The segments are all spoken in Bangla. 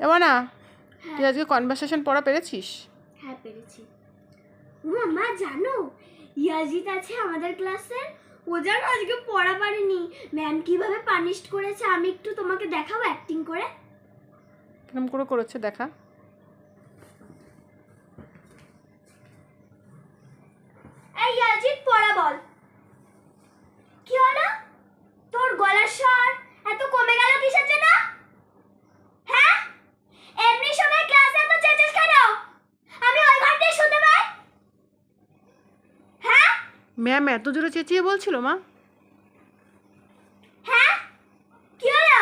এবার না? তুই আজকে কনভারসেশন পড়া পেরেছিস? হ্যাঁ পেরেছি। মা মা জানো? ইয়াজিত আছে আমাদের ক্লাসের ও জানো আজকে পড়া পারেনি। ম্যাম কীভাবে পানিশড করেছে আমি একটু তোমাকে দেখাবো অ্যাক্টিং করে। কেমন করে করেছে দেখা এই ইয়াজিত পড়া বল কি হলো তোর গলার স্বর এত কমে গেল কিসের জন্য হ্যাঁ এমনি সময় ক্লাসে এত চেঁচিস কেন আমি ওই ঘর থেকে শুনতে পাই হ্যাঁ ম্যাম এত জোরে চেঁচিয়ে বলছিল মা হ্যাঁ কি হলো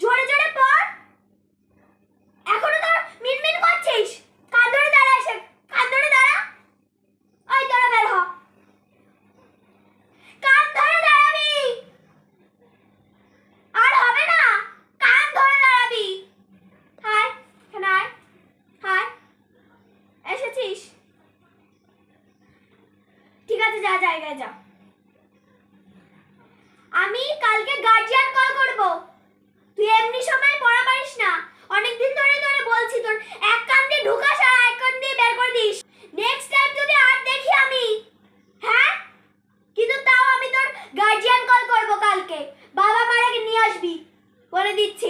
জোরে জোরে পড় এখনও তোর মিনমিন করছিস কান ধরে দাঁড়া এসে কান ধরে দাঁড়া ওই তোরা বের হ কান ধরে দাঁড়াবি আর হবে না কান ধরে দাঁড়াবি হাই এখানে আয় হাই এসেছিস ঠিক আছে যা জায়গায় যা। আমি কালকে গার্জিয়ান কল করব। তুই এমনি সময় পড়া পারিস না। অনেকদিন ধরে ধরে বলছি তোর, এক কান দিয়ে ঢুকাস আর এক কান দিয়ে বের করে দিস। নেক্সট টাইম যদি আর দেখি আমি হ্যাঁ? কিন্তু তাও আমি তোর গার্জিয়ান কল করব কালকে। বাবা মারাকে নিয়ে আসবি, বলে দিচ্ছি।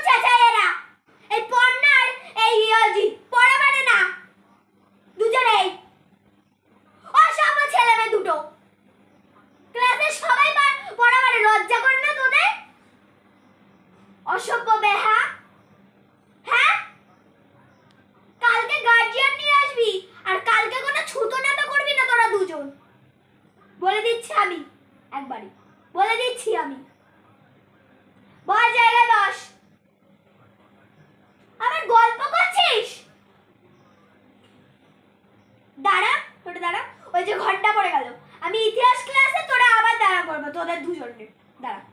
দিচ্ছি আমি। একবারই। বলে দিচ্ছি আমি। বল জায়গা দশ। আমার গল্প করছিস? দাঁড়া তোটা দাঁড়া। ওই যে ঘণ্টা পড়ে গেল। আমি ইতিহাস ক্লাসে তোরা আবার দাঁড়া করব, তোদের দুজনের। দাঁড়া।